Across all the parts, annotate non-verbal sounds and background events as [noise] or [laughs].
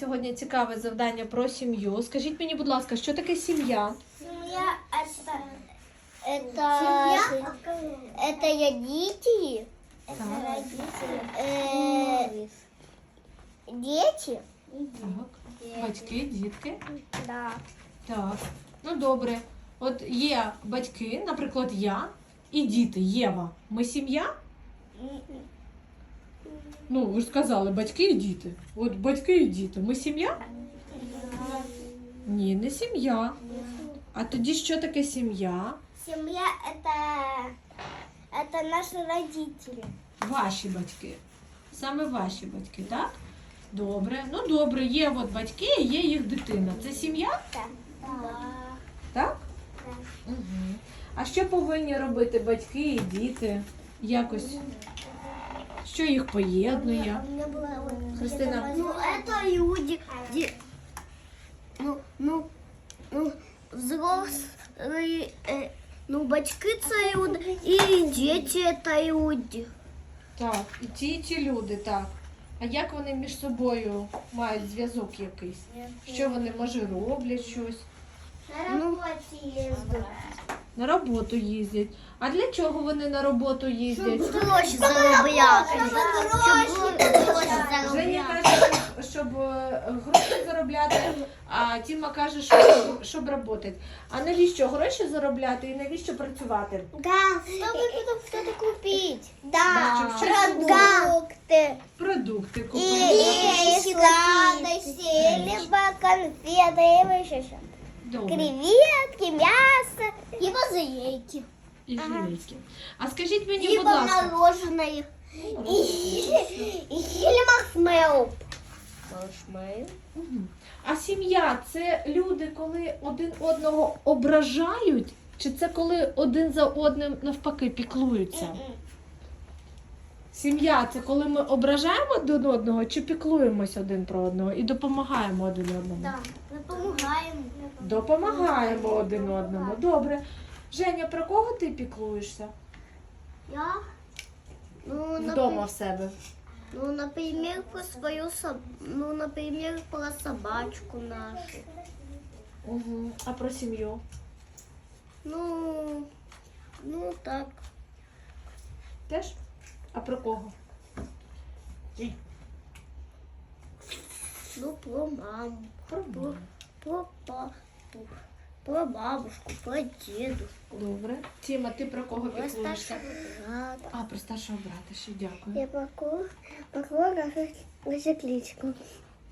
Сьогодні цікаве завдання про сім'ю. Скажіть мені, будь ласка, що таке сім'я? Семья это это это родители. Это родители. Э, дети. Так. Батьки, дітки. Да. Так. Ну добре. От є батьки, наприклад, я і діти, Єва. Ми сім'я? Ну, ви ж сказали, батьки і діти. От батьки і діти. Ми сім'я? Ні, не сім'я. А тоді що таке сім'я? Семья это это наши родители. Ваші батьки. Саме ваші батьки, так? Добре. Ну добре, є от батьки, є їх дитина. Це сім'я, Да. Да. так? Угу. А що повинні робити батьки і діти? Якось. Що їх поєднує? Христина. Ну, это люди. де- Ну, ну, ну, взрослые, э, ну, батьки це люди, і діти це люди. Так, і ті, і ті люди, так. А як вони між собою мають зв'язок якийсь? Що вони може роблять щось? На роботі їздять. На роботу їздять. А для чого вони на роботу їздять? Гроші заробляти. Щоб гроші Женя заробляти. каже, щоб- щоб е, гроші заробляти, а Тіма каже, що щоб працювати. А навіщо гроші заробляти і навіщо працювати? Да, чтобы потом что-то купить. Да, Да, чтобы продукты. Продукти И, купити. и сладости, либо конфеты, либо еще что Добре. Креветки, мясо, либо заейки. І жилетки. А скажіть мені, Либо будь ласка, мороженое. Маршмеллоу. Маршмеллоу? Мгм. а сім'я це люди, коли один одного ображають, чи це коли один за одним навпаки піклуються? Сім'я це коли ми ображаємо один одного чи піклуємось один про одного і допомагаємо один одному? Да, мы помогаем. Допомагаємо один одному. Добре. Женя, про кого ти піклуєшся? Я? Ну, Вдома в себе. Ну, например, про свою соб... ну, например, про собачку нашу. Угу. А про сім'ю? Ну, ну так. Теж? А про кого? Ну, про маму, Про про, про папу, про бабушку, про дедушку, Добре. Тіма, ти про кого про піклуєшся? старшего брата. А, про старшого брата ще дякую. Я про про нашу кличку.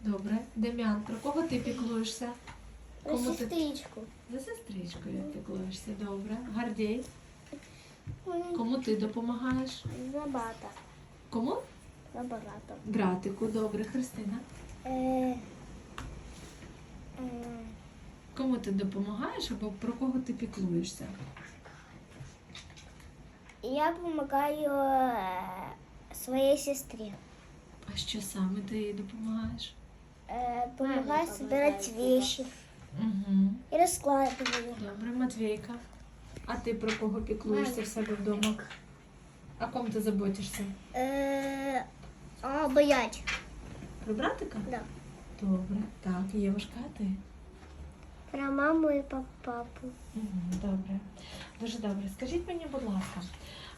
Добре. Дем'ян, про кого ти піклуєшся? Кому ти- сестричку. За сестричкою піклуєшся. Добре. Гардій. Кому ти допомагаєш? За брата. Кому? За брата. Братику, добре. Христина. Е, е, Кому ти допомагаєш або про кого ти піклуєшся? Я помогаю э, своей сестре. А що саме ти їй допомагаєш? Э, помогаю собирать вещи Угу. и раскладываю. Добре, Матвійка. А ти про кого піклуєшся в себе вдома? А кому ти заботишся? Э, а, боять. Про братика? Да. Добре. Так, Євушка, а ти? Про маму про папу. Мгм, Добре. Дуже добре. Скажіть мені, будь ласка,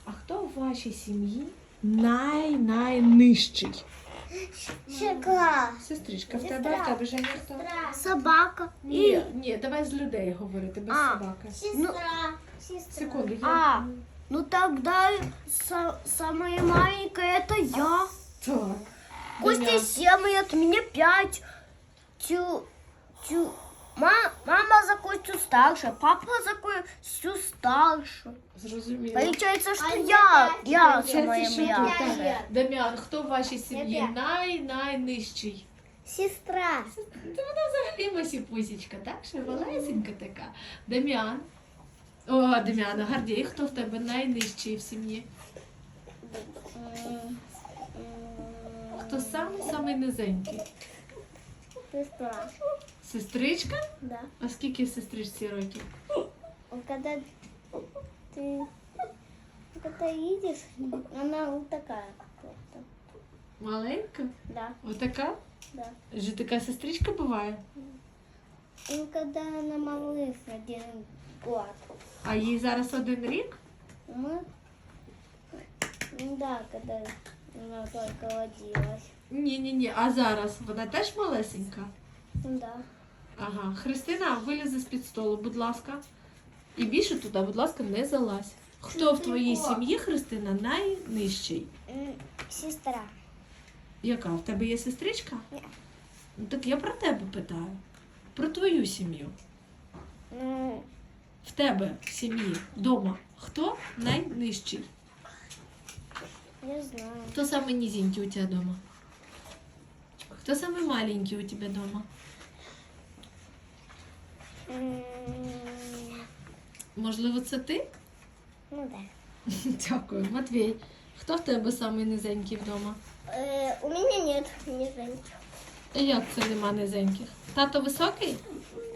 а хто в вашій сім'ї най-найнижчий? Шоколад. Сестричка, в тебе, в тебе Женя хто? Собака. Ні, ні, давай з людей говорити, без А. собаки. Сестра. Секунду, я. А, ну тогда самая маленькая это я. Так. Костя Дем'ян. 7 лет, мне 5. Тю, тю. Ма- мама за Костю старше, папа за Костю старше. Зрозуміло. Получается, что я, я що младшая. так. Дем'ян, хто в вашій сім'ї най-найнижчий? Сестра. Та вона взагалі масіпусічка, так? Ще малесенька така. Дем'ян. О, Дем'яна, Гардій, хто в тебе найнижчий в сім'ї? Хто самий самий низенький? Сестра. Сестричка? Да. А скільки сестричці років? Когда ты когда едешь, она вот такая. вот. Маленька? Да. Отака? Да. Же така сестричка буває? Ну, когда она малыш, один год. А їй зараз один рік? Мы... Ну да, когда она только родилась. Ні, ні, ні. А зараз вона теж малесенька. Ну да. Ага. Христина, вилізе з-під столу, будь ласка. І більше туди, будь ласка, не залазь. Хто в твоїй сім'ї, Христина, найнижчий? Сестра. Яка? В тебе є сестричка? Ні. Ну, так я про тебе питаю. Про твою сім'ю. Ну, В тебе в сім'ї вдома хто найнижчий? не знаю. Кто самый низенький у тебя дома? Кто самый маленький у тебя дома? М, Можливо, це ти? Ну да. [laughs] Дякую. Матвій. Хто в тебе самий низенький вдома? Э, у меня нет, не знаю. І Як це нема низеньких? Тато високий?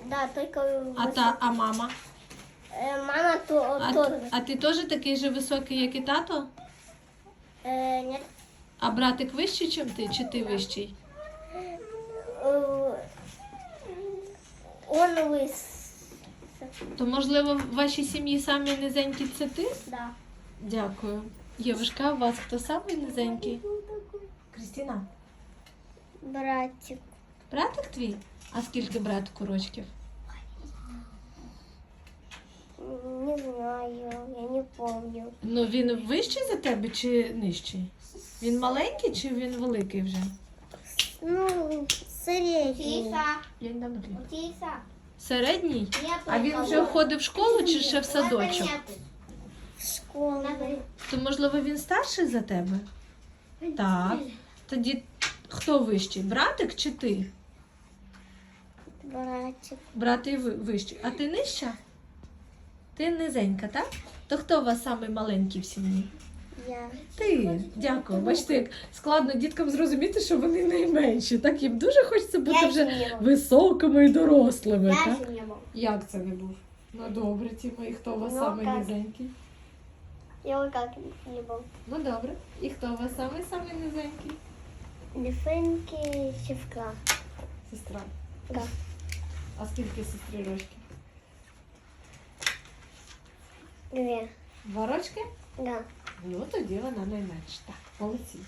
Да, только... А та, а мама? Э, мама то, А, тоже. а ти теж такий же високий, як і тато? Э, нет. А братик вищий, ніж ти, чи ти вищий? Лыс. То можливо в вашій сім'ї самі низенькі це ти? Да. Дякую. Євушка, у вас хто самий низенький? Крістіна. Братик. Братик твій? А скільки братику рочків? Не знаю, я не помню. Ну він вищий за тебе чи нижчий? Він маленький чи він великий вже? Ну. Я не дам хліб. Середній? А він вже ходив в школу чи ще в садочок? В школу. То можливо він старший за тебе? Так. Тоді хто вищий? Братик чи ти? Братик. Брат і вищий. А ти нижча? Ти низенька, так? То хто у вас самий маленький в сім'ї? Я. Ти, дякую. Бачите, як складно діткам зрозуміти, що вони найменші. Так їм дуже хочеться бути вже високими і дорослими. Так? не был. Як це не був? Ну добре, Тіма, і хто у вас Ну, самий як? низенький? Я как не был. Ну добре. І хто у вас самий самий низенький? Лифеньки севка. Сестра. Да. А скільки сестри рочків? Две. Два рочки? Да. Ну тоді вона найменша. Так, молодці.